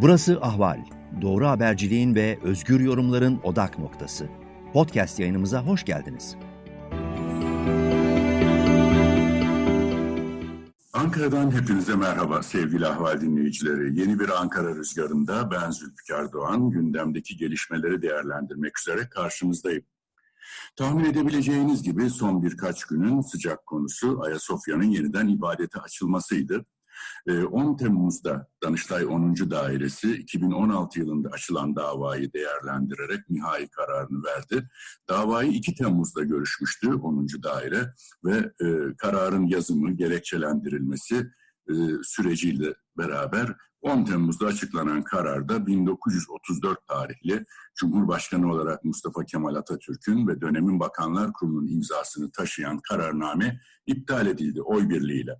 Burası Ahval. Doğru haberciliğin ve özgür yorumların odak noktası. Podcast yayınımıza hoş geldiniz. Ankara'dan hepinize merhaba sevgili ahval dinleyicileri. Yeni bir Ankara rüzgarında ben Zülfikar Doğan gündemdeki gelişmeleri değerlendirmek üzere karşınızdayım. Tahmin edebileceğiniz gibi son birkaç günün sıcak konusu Ayasofya'nın yeniden ibadete açılmasıydı. 10 ee, Temmuz'da Danıştay 10. Dairesi 2016 yılında açılan davayı değerlendirerek nihai kararını verdi. Davayı 2 Temmuz'da görüşmüştü 10. Daire ve e, kararın yazımı, gerekçelendirilmesi e, süreciyle beraber 10 Temmuz'da açıklanan kararda 1934 tarihli Cumhurbaşkanı olarak Mustafa Kemal Atatürk'ün ve dönemin Bakanlar Kurulu'nun imzasını taşıyan kararname iptal edildi oy birliğiyle.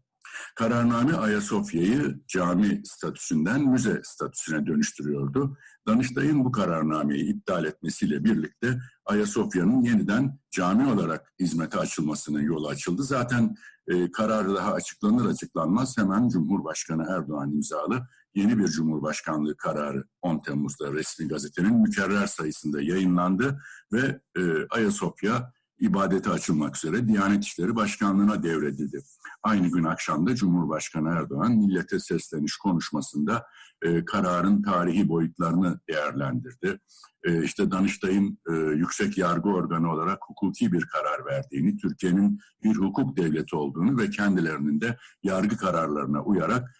Kararname Ayasofya'yı cami statüsünden müze statüsüne dönüştürüyordu. Danıştay'ın bu kararnameyi iptal etmesiyle birlikte Ayasofya'nın yeniden cami olarak hizmete açılmasının yolu açıldı. Zaten e, kararı daha açıklanır açıklanmaz hemen Cumhurbaşkanı Erdoğan imzalı yeni bir Cumhurbaşkanlığı kararı 10 Temmuz'da resmi gazetenin mükerrer sayısında yayınlandı ve e, Ayasofya ibadete açılmak üzere Diyanet İşleri Başkanlığı'na devredildi. Aynı gün akşamda Cumhurbaşkanı Erdoğan millete sesleniş konuşmasında e, kararın tarihi boyutlarını değerlendirdi. E, işte Danıştay'ın e, yüksek yargı organı olarak hukuki bir karar verdiğini, Türkiye'nin bir hukuk devleti olduğunu ve kendilerinin de yargı kararlarına uyarak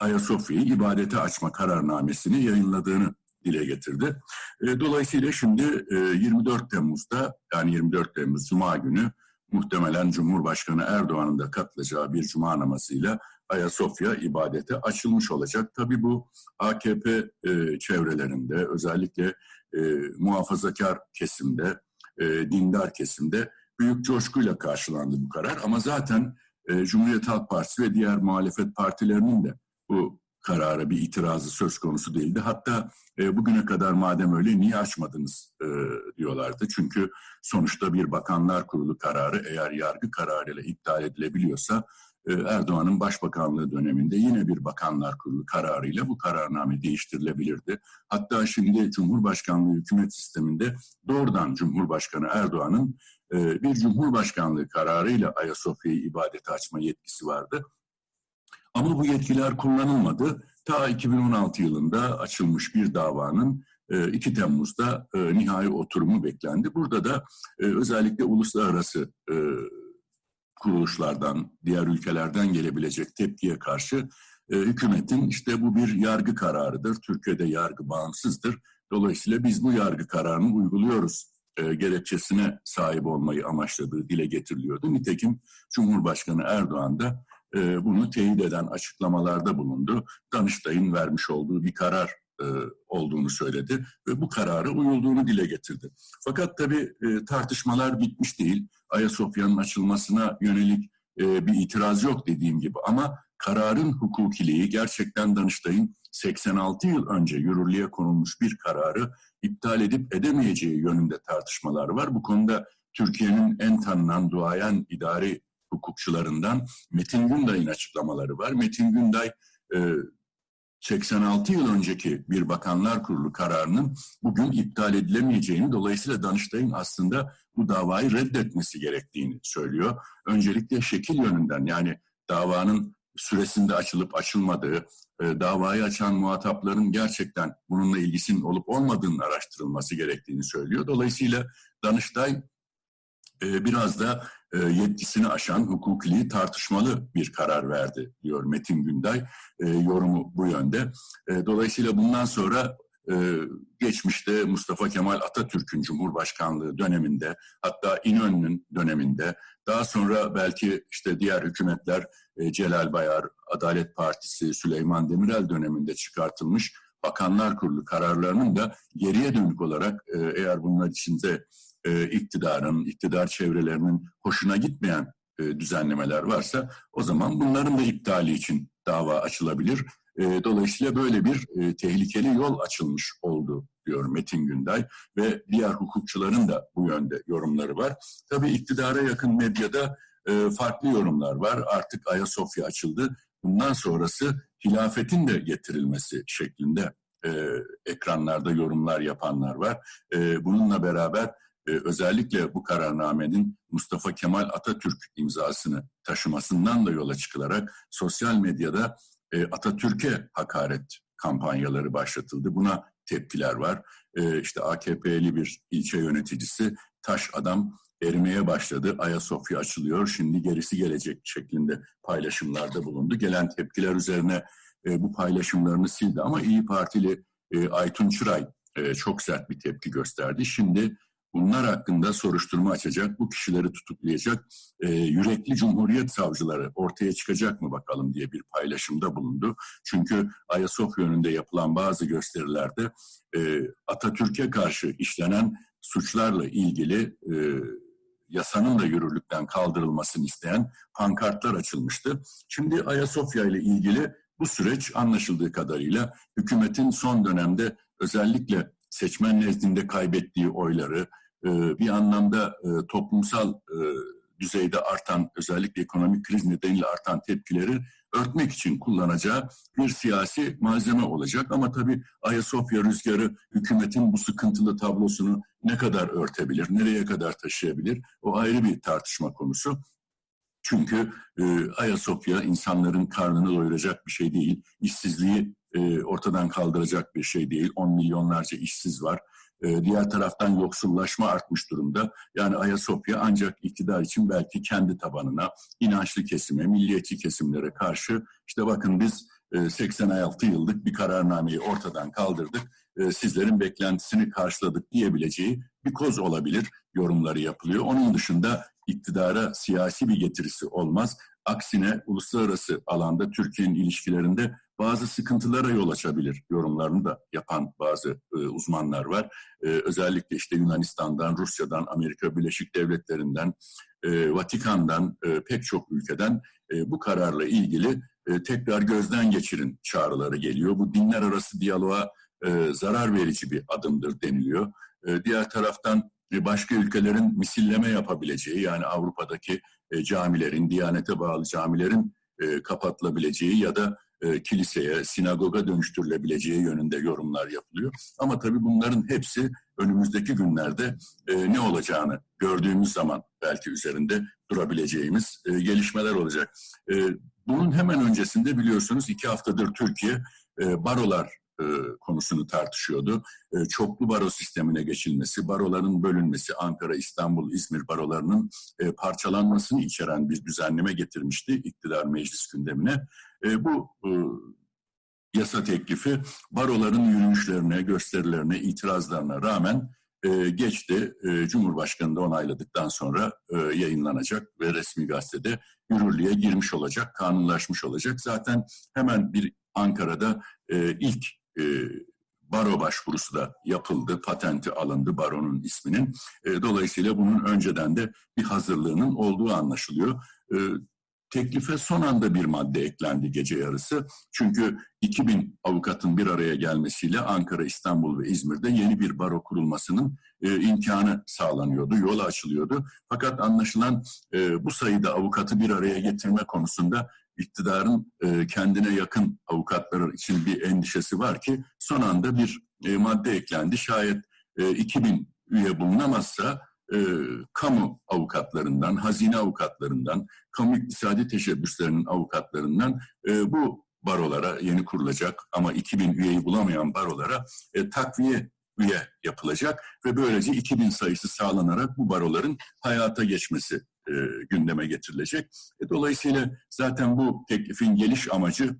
Ayasofya'yı ibadete açma kararnamesini yayınladığını dile getirdi. E, dolayısıyla şimdi 24 e, Temmuz'da yani 24 Temmuz Cuma günü muhtemelen Cumhurbaşkanı Erdoğan'ın da katılacağı bir cuma namazıyla Ayasofya ibadete açılmış olacak. Tabi bu AKP e, çevrelerinde özellikle muhafazakar kesimde, dindar kesimde büyük coşkuyla karşılandı bu karar. Ama zaten Cumhuriyet Halk Partisi ve diğer muhalefet partilerinin de bu karara bir itirazı söz konusu değildi. Hatta e, bugüne kadar madem öyle niye açmadınız e, diyorlardı. Çünkü sonuçta bir bakanlar kurulu kararı eğer yargı kararıyla iptal edilebiliyorsa e, Erdoğan'ın başbakanlığı döneminde yine bir bakanlar kurulu kararıyla bu kararname değiştirilebilirdi. Hatta şimdi Cumhurbaşkanlığı hükümet sisteminde doğrudan Cumhurbaşkanı Erdoğan'ın e, bir Cumhurbaşkanlığı kararıyla Ayasofya'yı ibadete açma yetkisi vardı. Ama bu yetkiler kullanılmadı. Ta 2016 yılında açılmış bir davanın 2 e, Temmuz'da e, nihai oturumu beklendi. Burada da e, özellikle uluslararası kuruluşlardan, diğer ülkelerden gelebilecek tepkiye karşı hükümetin işte bu bir yargı kararıdır. Türkiye'de yargı bağımsızdır. Dolayısıyla biz bu yargı kararını uyguluyoruz gerekçesine sahip olmayı amaçladığı dile getiriliyordu. Nitekim Cumhurbaşkanı Erdoğan da e, bunu teyit eden açıklamalarda bulundu. Danıştay'ın vermiş olduğu bir karar e, olduğunu söyledi ve bu kararı uyulduğunu dile getirdi. Fakat tabii e, tartışmalar bitmiş değil. Ayasofya'nın açılmasına yönelik e, bir itiraz yok dediğim gibi ama kararın hukukiliği gerçekten Danıştay'ın 86 yıl önce yürürlüğe konulmuş bir kararı iptal edip edemeyeceği yönünde tartışmalar var. Bu konuda Türkiye'nin en tanınan duayen idari hukukçularından Metin Günday'ın açıklamaları var. Metin Günday 86 e, yıl önceki bir bakanlar kurulu kararının bugün iptal edilemeyeceğini dolayısıyla Danıştay'ın aslında bu davayı reddetmesi gerektiğini söylüyor. Öncelikle şekil yönünden yani davanın süresinde açılıp açılmadığı, e, davayı açan muhatapların gerçekten bununla ilgisinin olup olmadığının araştırılması gerektiğini söylüyor. Dolayısıyla Danıştay e, biraz da yetkisini aşan hukukiliği tartışmalı bir karar verdi diyor Metin Günday. E, yorumu bu yönde. E, dolayısıyla bundan sonra geçmişte Mustafa Kemal Atatürk'ün Cumhurbaşkanlığı döneminde hatta İnönü'nün döneminde daha sonra belki işte diğer hükümetler Celal Bayar, Adalet Partisi, Süleyman Demirel döneminde çıkartılmış Bakanlar Kurulu kararlarının da geriye dönük olarak eğer bunlar içinde e, iktidarın, iktidar çevrelerinin hoşuna gitmeyen e, düzenlemeler varsa o zaman bunların da iptali için dava açılabilir. E, dolayısıyla böyle bir e, tehlikeli yol açılmış oldu diyor Metin Günday ve diğer hukukçuların da bu yönde yorumları var. Tabii iktidara yakın medyada e, farklı yorumlar var. Artık Ayasofya açıldı. Bundan sonrası hilafetin de getirilmesi şeklinde e, ekranlarda yorumlar yapanlar var. E, bununla beraber e, özellikle bu kararnamenin Mustafa Kemal Atatürk imzasını taşımasından da yola çıkılarak sosyal medyada e, Atatürk'e hakaret kampanyaları başlatıldı. Buna tepkiler var. E, işte AKP'li bir ilçe yöneticisi taş adam erimeye başladı. Ayasofya açılıyor. Şimdi gerisi gelecek şeklinde paylaşımlarda bulundu. Gelen tepkiler üzerine e, bu paylaşımlarını sildi ama İyi Partili e, Aytun Çıray e, çok sert bir tepki gösterdi. Şimdi bunlar hakkında soruşturma açacak, bu kişileri tutuklayacak e, yürekli cumhuriyet savcıları ortaya çıkacak mı bakalım diye bir paylaşımda bulundu. Çünkü Ayasofya önünde yapılan bazı gösterilerde e, Atatürk'e karşı işlenen suçlarla ilgili e, yasanın da yürürlükten kaldırılmasını isteyen pankartlar açılmıştı. Şimdi Ayasofya ile ilgili bu süreç anlaşıldığı kadarıyla hükümetin son dönemde özellikle seçmen nezdinde kaybettiği oyları, e, bir anlamda e, toplumsal e, düzeyde artan, özellikle ekonomik kriz nedeniyle artan tepkileri örtmek için kullanacağı bir siyasi malzeme olacak. Ama tabii Ayasofya rüzgarı hükümetin bu sıkıntılı tablosunu ne kadar örtebilir, nereye kadar taşıyabilir o ayrı bir tartışma konusu. Çünkü e, Ayasofya insanların karnını doyuracak bir şey değil, işsizliği e, ortadan kaldıracak bir şey değil. On milyonlarca işsiz var. E, diğer taraftan yoksullaşma artmış durumda. Yani Ayasofya ancak iktidar için belki kendi tabanına, inançlı kesime, milliyetçi kesimlere karşı işte bakın biz e, 86 yıllık bir kararnameyi ortadan kaldırdık. E, sizlerin beklentisini karşıladık diyebileceği bir koz olabilir yorumları yapılıyor. Onun dışında iktidara siyasi bir getirisi olmaz. Aksine uluslararası alanda Türkiye'nin ilişkilerinde bazı sıkıntılara yol açabilir yorumlarını da yapan bazı e, uzmanlar var. E, özellikle işte Yunanistan'dan, Rusya'dan, Amerika Birleşik Devletleri'nden, e, Vatikan'dan e, pek çok ülkeden e, bu kararla ilgili e, tekrar gözden geçirin çağrıları geliyor. Bu dinler arası diyaloğa e, zarar verici bir adımdır deniliyor. E, diğer taraftan başka ülkelerin misilleme yapabileceği yani Avrupa'daki e, camilerin, Diyanete bağlı camilerin e, kapatılabileceği ya da e, kiliseye, sinagoga dönüştürülebileceği yönünde yorumlar yapılıyor. Ama tabii bunların hepsi önümüzdeki günlerde ne olacağını gördüğümüz zaman belki üzerinde durabileceğimiz gelişmeler olacak. Bunun hemen öncesinde biliyorsunuz iki haftadır Türkiye barolar e, konusunu tartışıyordu. E, çoklu baro sistemine geçilmesi, baroların bölünmesi, Ankara, İstanbul, İzmir barolarının e, parçalanmasını içeren bir düzenleme getirmişti iktidar meclis gündemine. Bu yasa teklifi baroların yürüyüşlerine, gösterilerine, itirazlarına rağmen geçti. Cumhurbaşkanı da onayladıktan sonra yayınlanacak ve resmi gazetede yürürlüğe girmiş olacak, kanunlaşmış olacak. Zaten hemen bir Ankara'da ilk e, baro başvurusu da yapıldı, patenti alındı baronun isminin. E, dolayısıyla bunun önceden de bir hazırlığının olduğu anlaşılıyor. E, teklife son anda bir madde eklendi gece yarısı. Çünkü 2000 avukatın bir araya gelmesiyle Ankara, İstanbul ve İzmir'de yeni bir baro kurulmasının e, imkanı sağlanıyordu, yola açılıyordu. Fakat anlaşılan e, bu sayıda avukatı bir araya getirme konusunda iktidarın e, kendine yakın avukatlar için bir endişesi var ki son anda bir e, madde eklendi. Şayet e, 2000 üye bulunamazsa e, kamu avukatlarından, hazine avukatlarından, kamu iktisadi teşebbüslerinin avukatlarından e, bu barolara yeni kurulacak ama 2000 üyeyi bulamayan barolara e, takviye üye yapılacak ve böylece 2000 sayısı sağlanarak bu baroların hayata geçmesi e, gündeme getirilecek. E, dolayısıyla zaten bu teklifin geliş amacı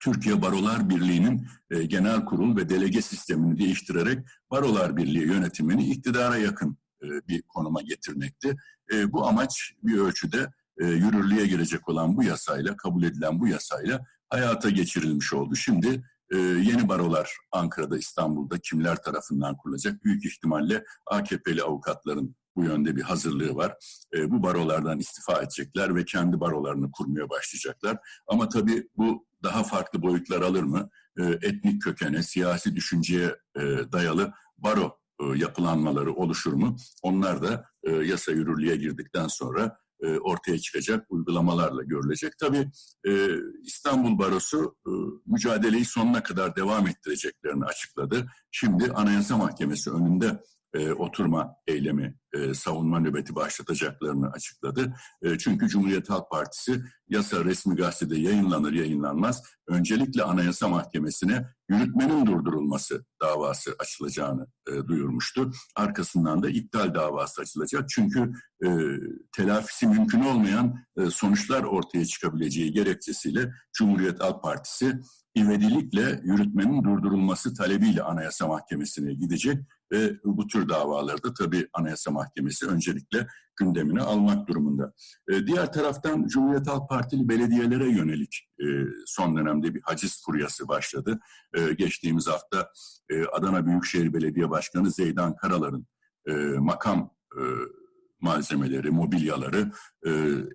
Türkiye Barolar Birliği'nin e, genel kurul ve delege sistemini değiştirerek Barolar Birliği yönetimini iktidara yakın bir konuma getirmekti. E, bu amaç bir ölçüde e, yürürlüğe girecek olan bu yasayla, kabul edilen bu yasayla hayata geçirilmiş oldu. Şimdi e, yeni barolar Ankara'da, İstanbul'da kimler tarafından kurulacak? Büyük ihtimalle AKP'li avukatların bu yönde bir hazırlığı var. E, bu barolardan istifa edecekler ve kendi barolarını kurmaya başlayacaklar. Ama tabii bu daha farklı boyutlar alır mı? E, etnik kökene, siyasi düşünceye e, dayalı baro e, yapılanmaları oluşur mu? Onlar da e, yasa yürürlüğe girdikten sonra e, ortaya çıkacak uygulamalarla görülecek. Tabii e, İstanbul Barosu e, mücadeleyi sonuna kadar devam ettireceklerini açıkladı. Şimdi Anayasa Mahkemesi önünde e, oturma eylemi, e, savunma nöbeti başlatacaklarını açıkladı. E, çünkü Cumhuriyet Halk Partisi yasa resmi gazetede yayınlanır yayınlanmaz öncelikle Anayasa Mahkemesi'ne yürütmenin durdurulması davası açılacağını e, duyurmuştu. Arkasından da iptal davası açılacak. Çünkü e, telafisi mümkün olmayan e, sonuçlar ortaya çıkabileceği gerekçesiyle Cumhuriyet Halk Partisi ivedilikle yürütmenin durdurulması talebiyle Anayasa Mahkemesi'ne gidecek ve bu tür davalarda tabii Anayasa Mahkemesi öncelikle gündemine almak durumunda. E, diğer taraftan Cumhuriyet Halk Partili belediyelere yönelik e, son dönemde bir haciz furyası başladı. E, geçtiğimiz hafta e, Adana Büyükşehir Belediye Başkanı Zeydan Karalar'ın e, makam malzemeleri, mobilyaları e,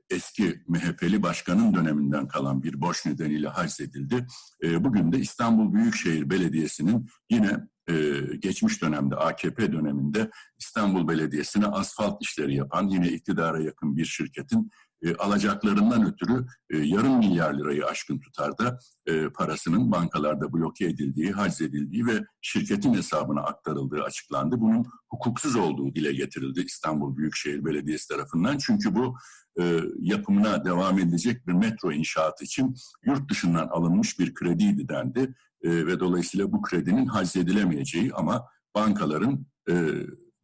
eski MHP'li başkanın döneminden kalan bir borç nedeniyle haczedildi. E, bugün de İstanbul Büyükşehir Belediyesi'nin yine e, geçmiş dönemde AKP döneminde İstanbul Belediyesi'ne asfalt işleri yapan yine iktidara yakın bir şirketin e, alacaklarından ötürü e, yarım milyar lirayı aşkın tutarda e, parasının bankalarda bloke edildiği, haczedildiği ve şirketin hesabına aktarıldığı açıklandı. Bunun hukuksuz olduğu dile getirildi İstanbul Büyükşehir Belediyesi tarafından. Çünkü bu e, yapımına devam edilecek bir metro inşaatı için yurt dışından alınmış bir krediydi dendi. Ve dolayısıyla bu kredinin haczedilemeyeceği ama bankaların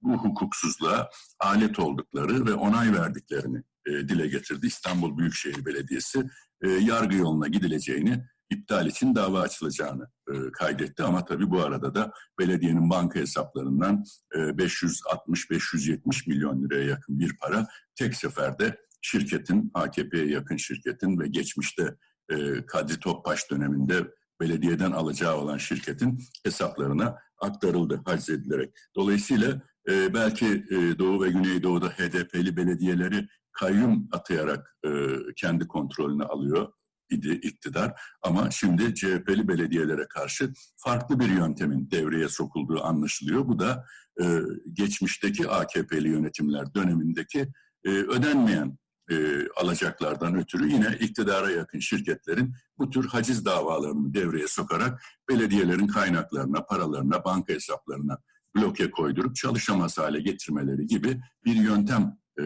bu hukuksuzluğa alet oldukları ve onay verdiklerini e, dile getirdi. İstanbul Büyükşehir Belediyesi e, yargı yoluna gidileceğini, iptal için dava açılacağını e, kaydetti. Ama tabii bu arada da belediyenin banka hesaplarından e, 560-570 milyon liraya yakın bir para tek seferde şirketin, AKP'ye yakın şirketin ve geçmişte e, Kadri Topbaş döneminde belediyeden alacağı olan şirketin hesaplarına aktarıldı haczedilerek. Dolayısıyla e, belki e, Doğu ve Güneydoğu'da HDP'li belediyeleri kayyum atayarak e, kendi kontrolüne alıyor idi iktidar. Ama şimdi CHP'li belediyelere karşı farklı bir yöntemin devreye sokulduğu anlaşılıyor. Bu da e, geçmişteki AKP'li yönetimler dönemindeki e, ödenmeyen e, alacaklardan ötürü yine iktidara yakın şirketlerin bu tür haciz davalarını devreye sokarak belediyelerin kaynaklarına, paralarına, banka hesaplarına bloke koydurup çalışamaz hale getirmeleri gibi bir yöntem e,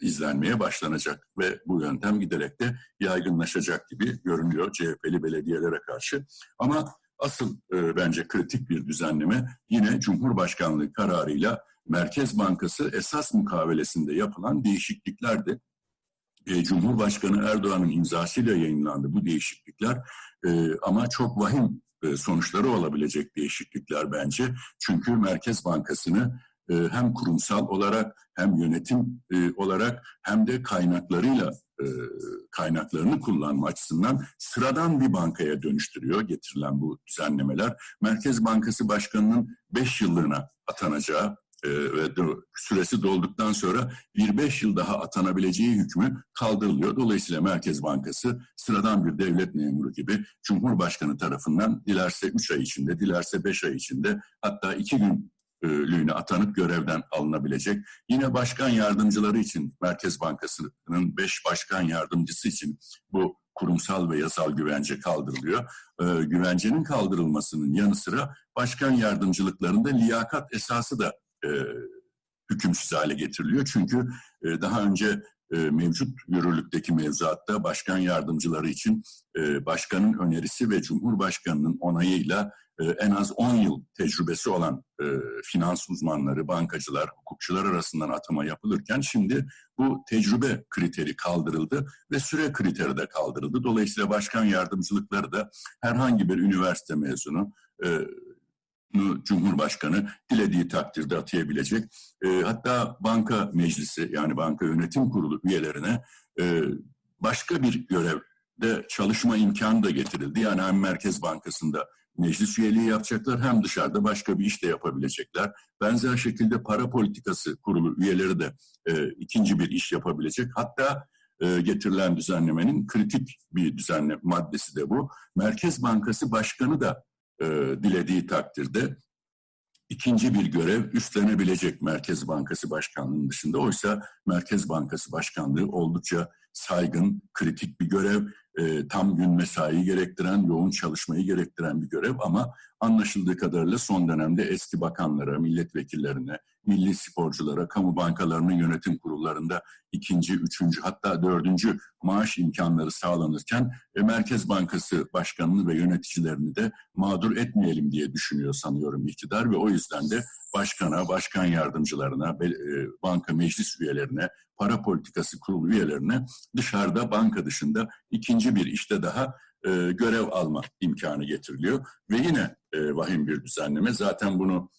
izlenmeye başlanacak ve bu yöntem giderek de yaygınlaşacak gibi görünüyor CHP'li belediyelere karşı. Ama asıl e, bence kritik bir düzenleme yine Cumhurbaşkanlığı kararıyla Merkez Bankası esas mukavelesinde yapılan değişikliklerdi e, Cumhurbaşkanı Erdoğan'ın imzasıyla yayınlandı bu değişiklikler e, ama çok vahim e, sonuçları olabilecek değişiklikler bence. Çünkü Merkez Bankası'nı e, hem kurumsal olarak hem yönetim e, olarak hem de kaynaklarıyla e, kaynaklarını kullanma açısından sıradan bir bankaya dönüştürüyor getirilen bu düzenlemeler. Merkez Bankası Başkanı'nın 5 yıllığına atanacağı ve süresi dolduktan sonra bir beş yıl daha atanabileceği hükmü kaldırılıyor. Dolayısıyla Merkez Bankası sıradan bir devlet memuru gibi Cumhurbaşkanı tarafından dilerse üç ay içinde, dilerse beş ay içinde hatta iki gün lüğüne atanıp görevden alınabilecek. Yine başkan yardımcıları için Merkez Bankası'nın beş başkan yardımcısı için bu kurumsal ve yasal güvence kaldırılıyor. Ee, güvencenin kaldırılmasının yanı sıra başkan yardımcılıklarında liyakat esası da e, hükümsüz hale getiriliyor. Çünkü e, daha önce e, mevcut yürürlükteki mevzuatta başkan yardımcıları için e, başkanın önerisi ve cumhurbaşkanının onayıyla e, en az 10 yıl tecrübesi olan finans uzmanları, bankacılar, hukukçular arasından atama yapılırken şimdi bu tecrübe kriteri kaldırıldı ve süre kriteri de kaldırıldı. Dolayısıyla başkan yardımcılıkları da herhangi bir üniversite mezunu, Cumhurbaşkanı dilediği takdirde atayabilecek. E, hatta banka meclisi yani banka yönetim kurulu üyelerine e, başka bir görevde çalışma imkanı da getirildi. Yani hem Merkez Bankası'nda meclis üyeliği yapacaklar hem dışarıda başka bir iş de yapabilecekler. Benzer şekilde para politikası kurulu üyeleri de e, ikinci bir iş yapabilecek. Hatta e, getirilen düzenlemenin kritik bir düzenleme maddesi de bu. Merkez Bankası Başkanı da e, dilediği takdirde ikinci bir görev üstlenebilecek Merkez Bankası Başkanlığı'nın dışında. Oysa Merkez Bankası Başkanlığı oldukça saygın, kritik bir görev, e, tam gün mesai gerektiren, yoğun çalışmayı gerektiren bir görev ama anlaşıldığı kadarıyla son dönemde eski bakanlara, milletvekillerine, milli sporculara, kamu bankalarının yönetim kurullarında ikinci, üçüncü hatta dördüncü maaş imkanları sağlanırken e, Merkez Bankası Başkanı'nı ve yöneticilerini de mağdur etmeyelim diye düşünüyor sanıyorum iktidar ve o yüzden de başkana, başkan yardımcılarına, e, banka meclis üyelerine, para politikası kurulu üyelerine dışarıda banka dışında ikinci bir işte daha e, görev alma imkanı getiriliyor. Ve yine e, vahim bir düzenleme zaten bunu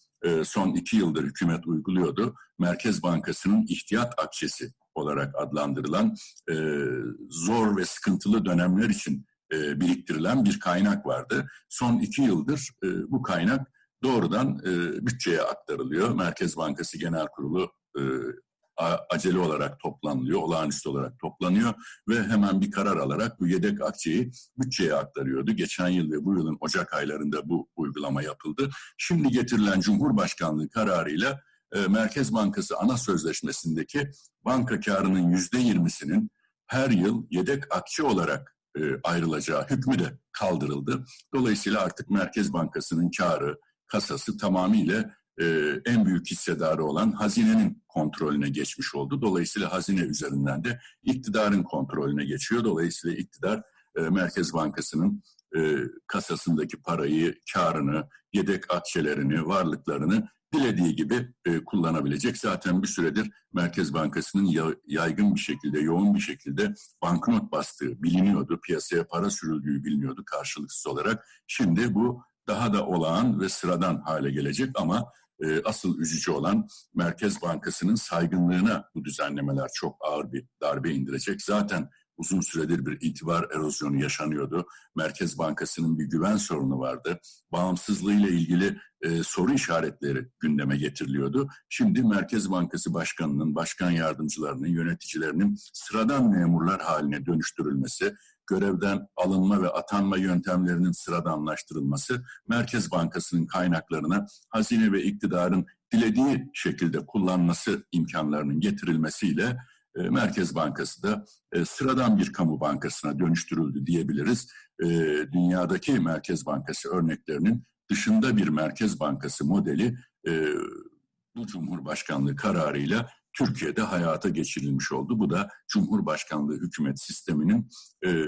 son iki yıldır hükümet uyguluyordu. Merkez Bankası'nın ihtiyat akçesi olarak adlandırılan zor ve sıkıntılı dönemler için biriktirilen bir kaynak vardı. Son iki yıldır bu kaynak doğrudan e, bütçeye aktarılıyor. Merkez Bankası Genel Kurulu e, acele olarak toplanılıyor, olağanüstü olarak toplanıyor ve hemen bir karar alarak bu yedek akçeyi bütçeye aktarıyordu. Geçen yıl ve bu yılın Ocak aylarında bu uygulama yapıldı. Şimdi getirilen Cumhurbaşkanlığı kararıyla e, Merkez Bankası ana sözleşmesindeki banka karının yüzde yirmisinin her yıl yedek akçe olarak e, ayrılacağı hükmü de kaldırıldı. Dolayısıyla artık Merkez Bankası'nın karı, kasası tamamıyla e, en büyük hissedarı olan hazinenin kontrolüne geçmiş oldu. Dolayısıyla hazine üzerinden de iktidarın kontrolüne geçiyor. Dolayısıyla iktidar e, Merkez Bankası'nın e, kasasındaki parayı, karını, yedek akçelerini, varlıklarını dilediği gibi e, kullanabilecek. Zaten bir süredir Merkez Bankası'nın ya, yaygın bir şekilde, yoğun bir şekilde banknot bastığı biliniyordu. Piyasaya para sürüldüğü biliniyordu karşılıksız olarak. Şimdi bu daha da olağan ve sıradan hale gelecek ama e, asıl üzücü olan Merkez Bankası'nın saygınlığına bu düzenlemeler çok ağır bir darbe indirecek. Zaten uzun süredir bir itibar erozyonu yaşanıyordu. Merkez Bankası'nın bir güven sorunu vardı. Bağımsızlığıyla ilgili e, soru işaretleri gündeme getiriliyordu. Şimdi Merkez Bankası Başkanı'nın, başkan yardımcılarının, yöneticilerinin sıradan memurlar haline dönüştürülmesi, görevden alınma ve atanma yöntemlerinin sıradanlaştırılması, Merkez Bankası'nın kaynaklarına hazine ve iktidarın dilediği şekilde kullanması imkanlarının getirilmesiyle e, Merkez Bankası da e, sıradan bir kamu bankasına dönüştürüldü diyebiliriz. E, dünyadaki Merkez Bankası örneklerinin dışında bir Merkez Bankası modeli bu Cumhurbaşkanlığı kararıyla Türkiye'de hayata geçirilmiş oldu. Bu da Cumhurbaşkanlığı hükümet sisteminin e,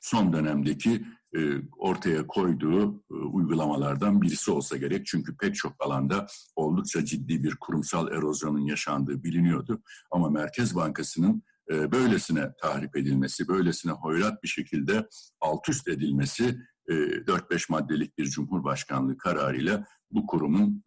son dönemdeki e, ortaya koyduğu e, uygulamalardan birisi olsa gerek. Çünkü pek çok alanda oldukça ciddi bir kurumsal erozyonun yaşandığı biliniyordu. Ama Merkez Bankası'nın e, böylesine tahrip edilmesi, böylesine hoyrat bir şekilde alt üst edilmesi 4-5 maddelik bir Cumhurbaşkanlığı kararıyla bu kurumun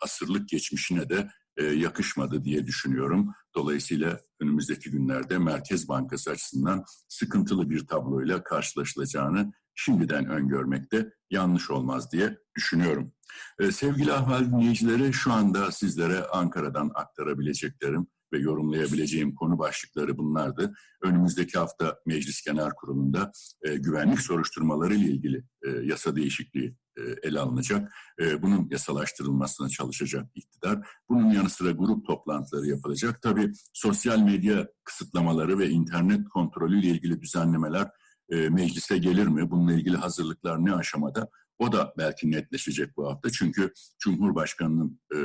asırlık geçmişine de yakışmadı diye düşünüyorum. Dolayısıyla önümüzdeki günlerde Merkez Bankası açısından sıkıntılı bir tabloyla karşılaşılacağını şimdiden öngörmekte yanlış olmaz diye düşünüyorum. Ee, sevgili ahval dinleyicileri şu anda sizlere Ankara'dan aktarabileceklerim ve yorumlayabileceğim konu başlıkları bunlardı. Önümüzdeki hafta Meclis Genel Kurulu'nda e, güvenlik soruşturmaları ile ilgili e, yasa değişikliği e, ele alınacak. E, bunun yasalaştırılmasına çalışacak iktidar. Bunun yanı sıra grup toplantıları yapılacak. Tabii sosyal medya kısıtlamaları ve internet kontrolü ile ilgili düzenlemeler e, meclise gelir mi? Bununla ilgili hazırlıklar ne aşamada? O da belki netleşecek bu hafta. Çünkü Cumhurbaşkanı'nın e,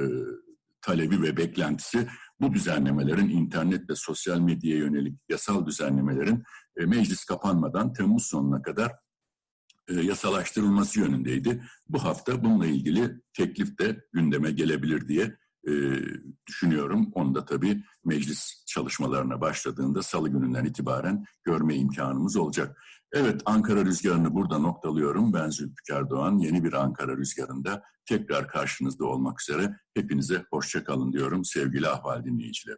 talebi ve beklentisi bu düzenlemelerin internet ve sosyal medyaya yönelik yasal düzenlemelerin e, meclis kapanmadan Temmuz sonuna kadar e, yasalaştırılması yönündeydi. Bu hafta bununla ilgili teklif de gündeme gelebilir diye e, düşünüyorum. Onu da tabii meclis çalışmalarına başladığında salı gününden itibaren görme imkanımız olacak. Evet Ankara Rüzgarı'nı burada noktalıyorum. Ben Zülfikar Doğan. Yeni bir Ankara Rüzgarı'nda tekrar karşınızda olmak üzere. Hepinize hoşça kalın diyorum sevgili ahval dinleyicileri.